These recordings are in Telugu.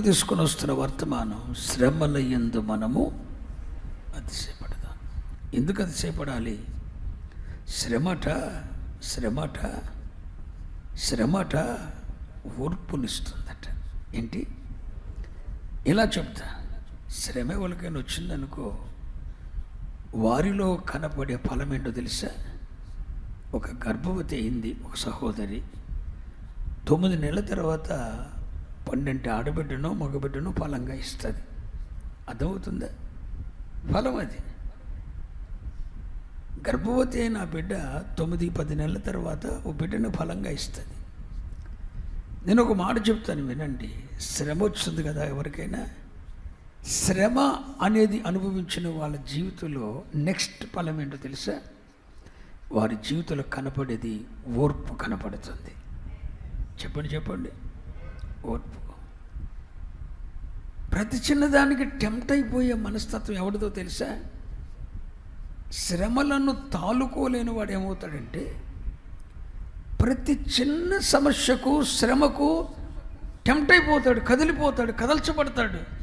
ముందుకు తీసుకొని వస్తున్న వర్తమానం శ్రమల ఎందు మనము అతిశయపడదాం ఎందుకు అతిశయపడాలి? శ్రమట శ్రమట శ్రమట ఓర్పునిస్తుందట. ఏంటి? ఇలా చెప్తా. శ్రమ ఎవరికైనా వచ్చిందనుకో వారిలో కనపడే ఫలం ఏంటో తెలుసా? ఒక గర్భవతి అయింది ఒక సహోదరి. తొమ్మిది నెలల తర్వాత పన్నెండు ఆడబిడ్డనో మగబిడ్డనో ఫలంగా ఇస్తుంది. అర్థమవుతుందా? ఫలం అది. గర్భవతి అయిన ఆ బిడ్డ తొమ్మిది పది నెలల తర్వాత ఓ బిడ్డను ఫలంగా ఇస్తుంది. నేను ఒక మాట చెప్తాను వినండి. శ్రమ వస్తుంది కదా ఎవరికైనా. శ్రమ అనేది అనుభవించిన వాళ్ళ జీవితంలో నెక్స్ట్ ఫలం ఏంటో తెలుసా? వారి జీవితంలో కనపడేది ఓర్పు కనపడుతుంది. చెప్పండి చెప్పండి. ఓర్పు. ప్రతి చిన్నదానికి టెంప్ట్ అయిపోయే మనస్తత్వం ఎవరిదో తెలుసా? శ్రమలను తాలుకోలేని వాడు ఏమవుతాడంటే ప్రతి చిన్న సమస్యకు శ్రమకు టెంప్ట్ అయిపోతాడు కదిలిపోతాడు కదల్చబడతాడు.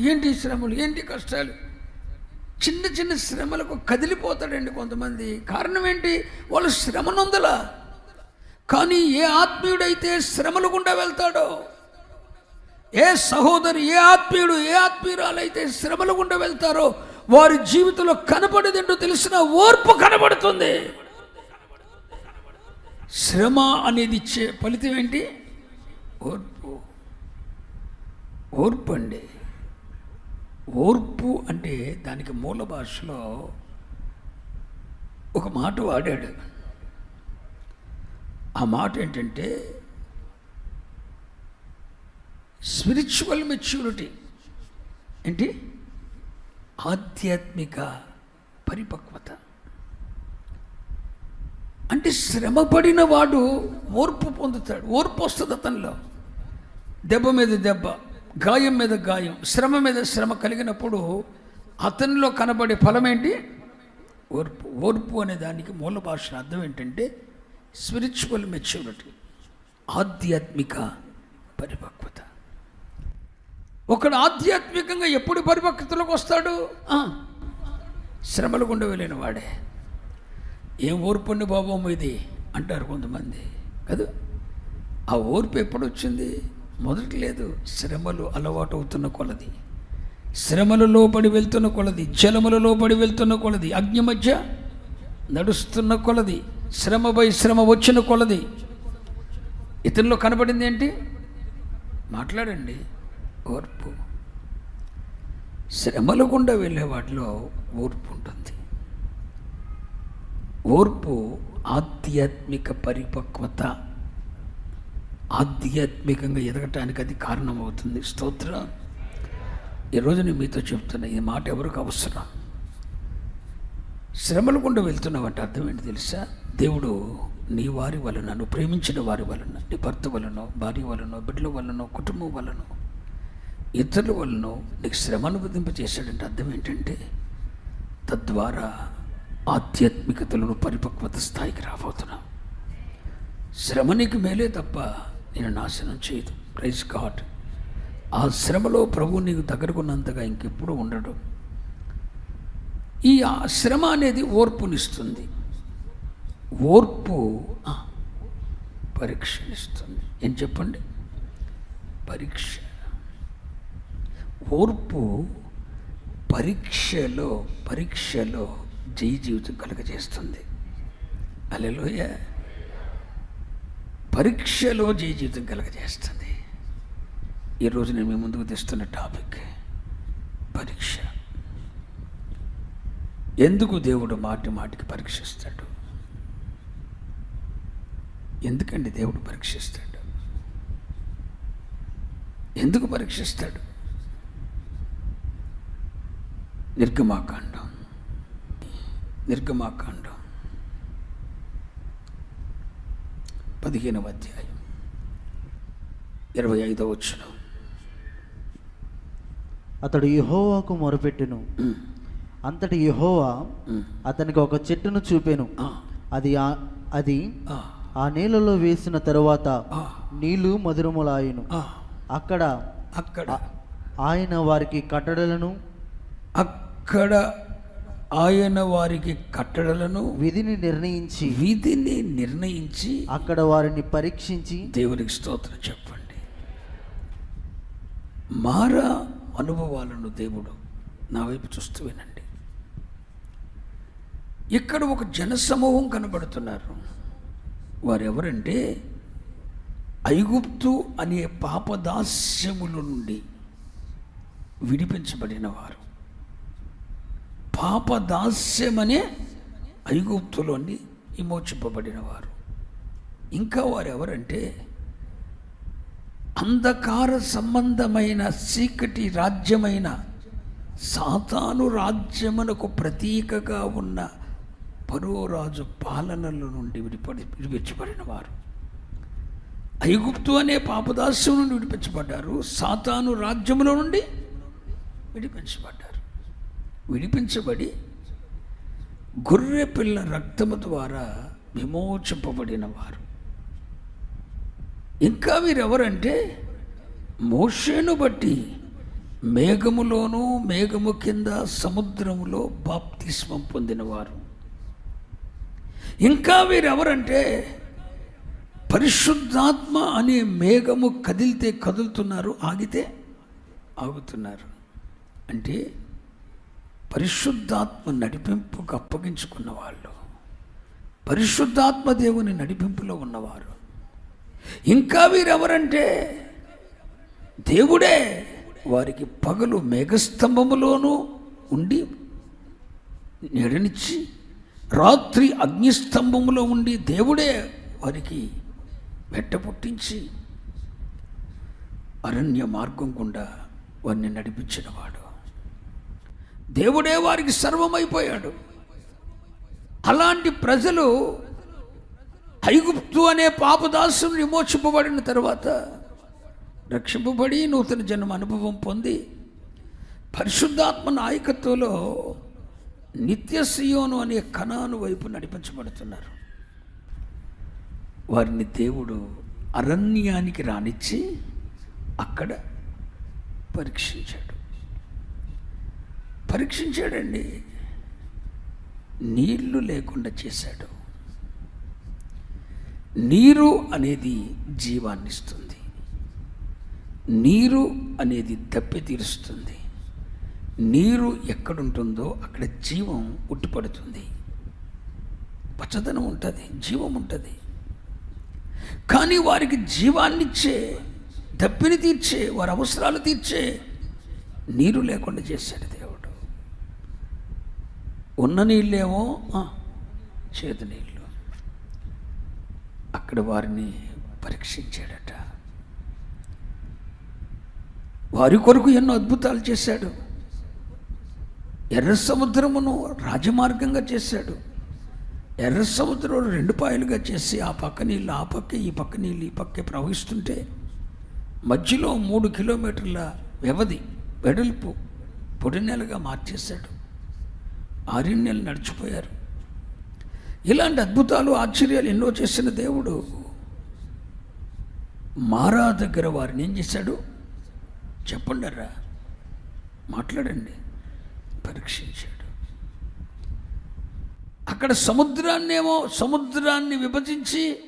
ఏంటి శ్రమలు? ఏంటి కష్టాలు? చిన్న చిన్న శ్రమలకు కదిలిపోతాడండి కొంతమంది. కారణం ఏంటి? వాళ్ళు శ్రమనుందలా. కానీ ఏ ఆత్మీయుడైతే శ్రమలు గుండా వెళ్తాడో ఏ సహోదరి ఏ ఆత్మీయుడు ఏ ఆత్మీయురాలైతే శ్రమల గుండా వెళ్తారో వారి జీవితంలో కనపడేదేంటో తెలిసిన ఓర్పు కనబడుతుంది. శ్రమ అనేది ఇచ్చే ఫలితం ఏంటి? ఓర్పు. ఓర్పు అండి. ఓర్పు అంటే దానికి మూల భాషలో ఒక మాట వాడాడు. ఆ మాట ఏంటంటే స్పిరిచువల్ మెచ్యూరిటీ ఏంటి? ఆధ్యాత్మిక పరిపక్వత. అంటే శ్రమపడిన వాడు ఓర్పు పొందుతాడు. ఓర్పు వస్తుంది అతనిలో. దెబ్బ మీద దెబ్బ గాయం మీద గాయం శ్రమ మీద శ్రమ కలిగినప్పుడు అతనిలో కనబడే ఫలం ఏంటి ఓర్పు. ఓర్పు అనే దానికి మూల భాష అర్థం ఏంటంటే స్పిరిచువల్ మెచ్యూరిటీ ఆధ్యాత్మిక పరిపక్వత. ఒకడు ఆధ్యాత్మికంగా ఎప్పుడు పరిపక్వతలోకి వస్తాడు? శ్రమలు గుండా వెళ్ళిన వాడే. ఏం ఓర్పండి బాబమ్మ ఇది అంటారు కొంతమంది. కదా ఆ ఓర్పు ఎప్పుడు వచ్చింది? మొదటి లేదు. శ్రమలు అలవాటు అవుతున్న కొలది. శ్రమలలో పడి వెళ్తున్న కొలది. జలములలో పడి వెళ్తున్న కొలది. అగ్ని మధ్య నడుస్తున్న కొలది. శ్రమపై శ్రమ వచ్చిన కొలది. ఇతనిలో కనబడింది ఏంటి? మాట్లాడండి. ఓర్పు. శ్రమల గుండా వెళ్ళే వాటిలో ఓర్పు ఉంటుంది. ఓర్పు ఆధ్యాత్మిక పరిపక్వత. ఆధ్యాత్మికంగా ఎదగటానికి అది కారణమవుతుంది. స్తోత్ర. ఈరోజు నేను మీతో చెప్తున్నా ఈ మాట ఎవరికి అవసరం? శ్రమల గుండా వెళ్తున్నావంటే అర్థం ఏంటి తెలుసా? దేవుడు నీ వారి వలన నువ్వు ప్రేమించిన వారి వలన నీ భర్త వలన భార్య వలన బిడ్డల వలన కుటుంబం వలన ఇతరుల వలన నీకు శ్రమ అనుభవింపజేశాడంటే అర్థం ఏంటంటే తద్వారా ఆధ్యాత్మికతలను పరిపక్వత స్థాయికి రాబోతున్నావు. శ్రమ నీకు మేలే తప్ప నేను నాశనం చేయదు. ప్రైజ్ గాడ్ ఆ శ్రమలో ప్రభు నీకు దగ్గరకున్నంతగా ఇంకెప్పుడు ఉండడు. ఈ ఆ శ్రమ అనేది ఓర్పునిస్తుంది. ఓర్పు పరీక్షనిస్తుంది. ఏం చెప్పండి? పరీక్ష. ఓర్పు పరీక్షలో పరీక్షలో జయ జీవితం కలుగజేస్తుంది. అలెలోయ పరీక్షలో జయ జీవితం కలుగజేస్తుంది. ఈరోజు నేను మీ ముందుకు తెస్తున్న టాపిక్ పరీక్ష ఎందుకు దేవుడు మాటి మాటికి పరీక్షిస్తాడు? ఎందుకండి దేవుడు పరీక్షిస్తాడు? ఎందుకు పరీక్షిస్తాడు? నిర్గమాకాండం. నిర్గమాకాండం. పదిహేనవ అధ్యాయం. ఇరవై ఐదవ వచ్చిన అతడు యెహోవాకు మొరపెట్టెను. అంతటి యెహోవా అతనికి ఒక చెట్టును చూపెను. అది అది ఆ. నీళ్ళలో వేసిన తరువాత నీళ్ళు మధురములాయను. అక్కడ అక్కడ ఆయన వారికి కట్టడలను అక్కడ ఆయన వారికి కట్టడలను విధిని నిర్ణయించి విధిని నిర్ణయించి అక్కడ వారిని పరీక్షించి దేవునికి స్తోత్రం చెప్పండి. మారా అనుభవాలను దేవుడు నా వైపు చూస్తూ వినండి. ఇక్కడ ఒక జనసమూహం కనబడుతున్నారు. వారెవరంటే ఐగుప్తు అనే పాపదాస్యముల నుండి విడిపించబడిన వారు పాపదాస్యమనే ఐగుప్తులోని విమోచింపబడిన వారు ఇంకా వారు ఎవరంటే అంధకార సంబంధమైన చీకటి రాజ్యమైన సాతాను రాజ్యమునకు ప్రతీకగా ఉన్న పరోరాజు పాలనల నుండి విడిపడి విడిపించబడిన వారు. ఐగుప్తు అనే పాపదాస్యం నుండి విడిపించబడ్డారు. సాతాను రాజ్యముల నుండి విడిపించబడ్డారు. విడిపించబడి గొర్రె పిల్ల రక్తము ద్వారా విమోచింపబడిన వారు. ఇంకా వీరెవరంటే మోషేను బట్టి మేఘములోనూ మేఘము కింద సముద్రములో బాప్తిస్మం పొందినవారు. ఇంకా వీరెవరంటే పరిశుద్ధాత్మ అనే మేఘము కదిలితే కదులుతున్నారు ఆగితే ఆగుతున్నారు. అంటే పరిశుద్ధాత్మ నడిపింపుకు అప్పగించుకున్న వాళ్ళు పరిశుద్ధాత్మ దేవుని నడిపింపులో ఉన్నవారు. ఇంకా వీరెవరంటే దేవుడే వారికి పగలు మేఘస్తంభములోనూ ఉండి నీడనిచ్చి రాత్రి అగ్నిస్తంభంలో ఉండి దేవుడే వారికి వెట్ట పుట్టించి అరణ్య మార్గం గుండా వారిని నడిపించినవాడు. దేవుడే వారికి సర్వమైపోయాడు. అలాంటి ప్రజలు ఐగుప్తు అనే పాపదాసుని విమోచింపబడిన తర్వాత రక్షింపబడి నూతన జన్మ అనుభవం పొంది పరిశుద్ధాత్మ నాయకత్వంలో నిత్య సియోను అనే కణాను వైపు నడిపించబడుతున్నారు. వారిని దేవుడు అరణ్యానికి రానిచ్చి అక్కడ పరీక్షించాడు. పరీక్షించాడండి. నీళ్ళు లేకుండా చేశాడు. నీరు అనేది జీవాన్నిస్తుంది. నీరు అనేది దప్పి తీరుస్తుంది నీరు ఎక్కడుంటుందో అక్కడ జీవం ఉట్టిపడుతుంది. పచ్చదనం ఉంటుంది జీవం ఉంటుంది. కానీ వారికి జీవాన్నిచ్చే దప్పిని తీర్చే వారి అవసరాలు తీర్చే నీరు లేకుండా చేశాడు దేవుడు. ఉన్న నీళ్ళేమో ఆ, చేదు నీళ్ళు. అక్కడ వారిని పరీక్షించాడట. వారి కొరకు ఎన్నో అద్భుతాలు చేశాడు. ఎర్ర సముద్రమును రాజమార్గంగా చేశాడు. ఎర్ర సముద్రం రెండు పాయలుగా చేసి ఆ పక్క నీళ్ళు ఆ పక్క ఈ పక్క నీళ్ళు ఈ పక్కే ప్రవహిస్తుంటే మధ్యలో మూడు కిలోమీటర్ల వ్యవధి వెడల్పు పొడి నెలగా మార్చేశాడు. ఆరణ్యాలు నడిచిపోయారు. ఇలాంటి అద్భుతాలు ఆశ్చర్యాలు ఎన్నో చేసిన దేవుడు మారా దగ్గర వారిని ఏం చేశాడు? చెప్పండరా? మాట్లాడండి. పరీక్షించాడు. అక్కడ సముద్రాన్నేమో సముద్రాన్ని విభజించి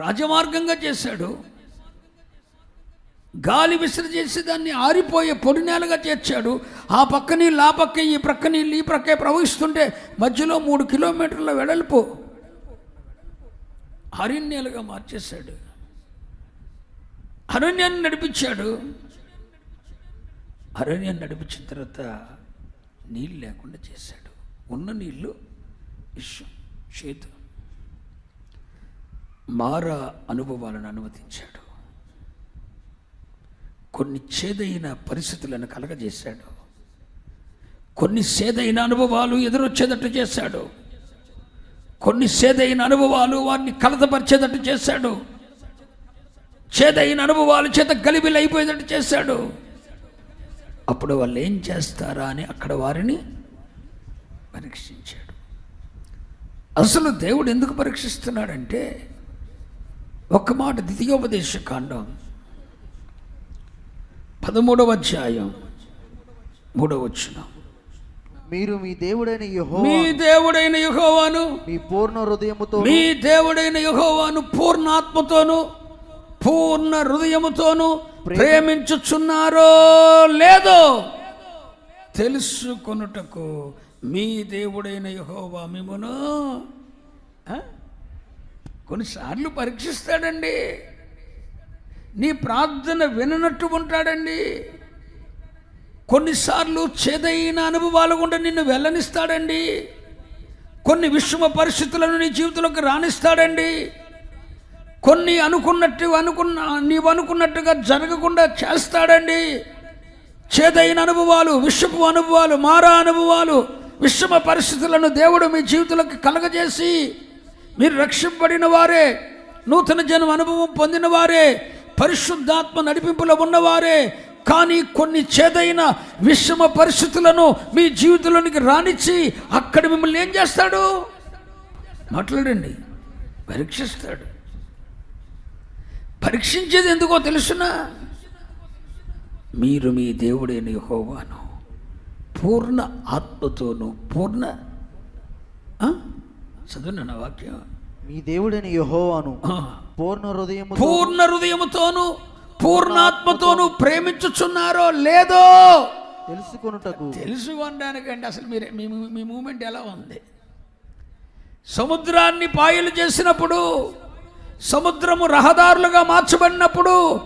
రాజమార్గంగా చేశాడు. గాలి విసిరి చేసి దాన్ని ఆరిపోయే పొడి నేలగా చేర్చాడు. ఆ పక్క నీళ్ళు ఆ పక్క ఈ ప్రక్క నీళ్ళు ఈ ప్రక్కే ప్రవహిస్తుంటే మధ్యలో మూడు కిలోమీటర్ల వెడల్పు అరణ్యాలుగా మార్చేశాడు. అరణ్యాన్ని నడిపించాడు. అరణ్యాన్ని నడిపించిన తర్వాత నీళ్ళు లేకుండా చేశాడు. ఉన్న నీళ్ళు విషం చేతు మారా అనుభవాలను అనుమతించాడు. కొన్ని చేదైన పరిస్థితులను కలగజేశాడు. కొన్ని సేదైన అనుభవాలు ఎదురొచ్చేటట్టు చేశాడు. కొన్ని సేదైన అనుభవాలు వారిని కలతపరిచేటట్టు చేశాడు. చేదైన అనుభవాలు చేత గలిబిలి అయిపోయేటట్టు చేశాడు. అప్పుడు వాళ్ళు ఏం చేస్తారా అని అక్కడ వారిని పరీక్షించాడు. అసలు దేవుడు ఎందుకు పరీక్షిస్తున్నాడంటే ఒక్క మాట ద్వితీయోపదేశ కాండం పదమూడవ అధ్యాయం మూడవ వచ్చిన మీరు మీ దేవుడైన యెహోవా మీ దేవుడైన యెహోవాను మీ పూర్ణ హృదయముతో మీ దేవుడైన యెహోవాను పూర్ణాత్మతోను పూర్ణ హృదయముతోను ప్రేమించుచున్నారో లేదో తెలుసుకొనుటకు మీ దేవుడైన యెహోవా మిమ్మును? కొన్నిసార్లు పరీక్షిస్తాడండి. నీ ప్రార్థన విననట్టు ఉంటాడండి. కొన్నిసార్లు చేదైన అనుభవాలు గుండా నిన్ను వెళ్ళనిస్తాడండి. కొన్ని విషమ పరిస్థితులను నీ జీవితంలోకి రాణిస్తాడండి కొన్ని అనుకున్నట్టు అనుకున్న నీవు అనుకున్నట్టుగా జరగకుండా చేస్తాడండి. చేదైన అనుభవాలు విషపు అనుభవాలు మారా అనుభవాలు విషమ పరిస్థితులను దేవుడు మీ జీవితంలోకి కలగజేసి మీరు రక్షింపబడిన వారే నూతన జనం అనుభవం పొందిన వారే పరిశుద్ధాత్మ నడిపింపులో ఉన్నవారే కానీ కొన్ని చేదైన విషమ పరిస్థితులను మీ జీవితంలోనికి రానిచ్చి అక్కడ మిమ్మల్ని ఏం చేస్తాడు? మాట్లాడండి పరీక్షిస్తాడు. పరీక్షించేది ఎందుకో తెలుసునా? మీరు మీ దేవుడైన యెహోవాను పూర్ణ ఆత్మతోను పూర్ణ? చదువునా వాక్యం. మీ దేవుడైన యెహోవాను. పూర్ణ హృదయము పూర్ణ హృదయముతోను పూర్ణాత్మతోను ప్రేమించుచున్నారో లేదో? తెలుసుకొనుటకు. తెలుసు అనడానికండి అసలు మీరు మీ మీ మూమెంట్ ఎలా ఉంది? సముద్రాన్ని పాయలు చేసినప్పుడు సముద్రము రహదారులుగా మార్చబడినప్పుడు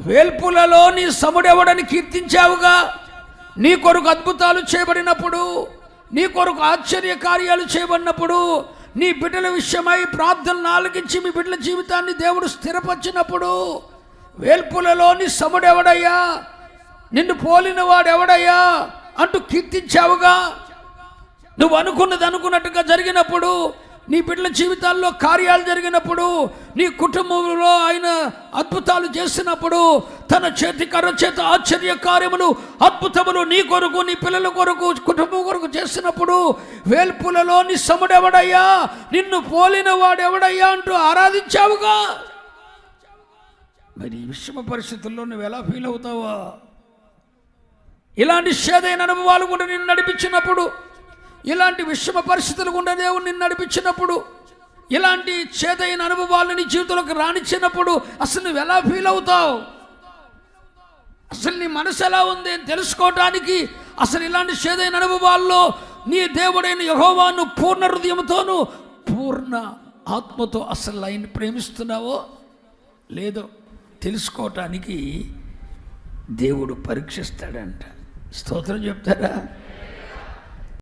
వేల్పులలో నీ సముడెవడని కీర్తించావుగా? నీ కొరకు అద్భుతాలు చేయబడినప్పుడు నీ కొరకు ఆశ్చర్య కార్యాలు చేయబడినప్పుడు నీ బిడ్డల విషయమై ప్రార్థనలు ఆలకించి మీ బిడ్డల జీవితాన్ని దేవుడు స్థిరపరిచినప్పుడు వేల్పులలోని సముడెవడయ్యా? నిన్ను పోలిన వాడెవడయ్యా అంటూ కీర్తించావుగా? నువ్వు అనుకున్నది అనుకున్నట్టుగా జరిగినప్పుడు నీ బిడ్డల జీవితాల్లో కార్యాలు జరిగినప్పుడు నీ కుటుంబంలో ఆయన అద్భుతాలు చేసినప్పుడు తన చేతి కర్ర చేత ఆశ్చర్య కార్యములు అద్భుతములు నీ కొరకు నీ పిల్లల కొరకు కుటుంబం కొరకు చేసినప్పుడు వేల్పులలో నీ సముడెవడయ్యా? నిన్ను పోలిన వాడెవడయ్యా అంటూ ఆరాధించావుగా? మరి ఈ విషమ పరిస్థితుల్లో నువ్వు ఎలా ఫీల్ అవుతావా? ఇలాంటి షేదైన అనుభవాలు కూడా నిన్ను నడిపించినప్పుడు ఇలాంటి విషమ పరిస్థితులు గుండా దేవుడు నిన్ను నడిపించినప్పుడు ఇలాంటి చేదైన అనుభవాలు నీ జీవితంలోకి రాణించినప్పుడు అసలు నువ్వు ఎలా ఫీల్ అవుతావు? అసలు నీ మనసు ఎలా ఉంది అని తెలుసుకోవటానికి అసలు ఇలాంటి చేదైన అనుభవాల్లో నీ దేవుడైన యహోవాను పూర్ణ హృదయంతోనూ పూర్ణ ఆత్మతో అసలు ఆయన ప్రేమిస్తున్నావో లేదో తెలుసుకోవటానికి దేవుడు పరీక్షిస్తాడంట. స్తోత్రం చెప్తారా?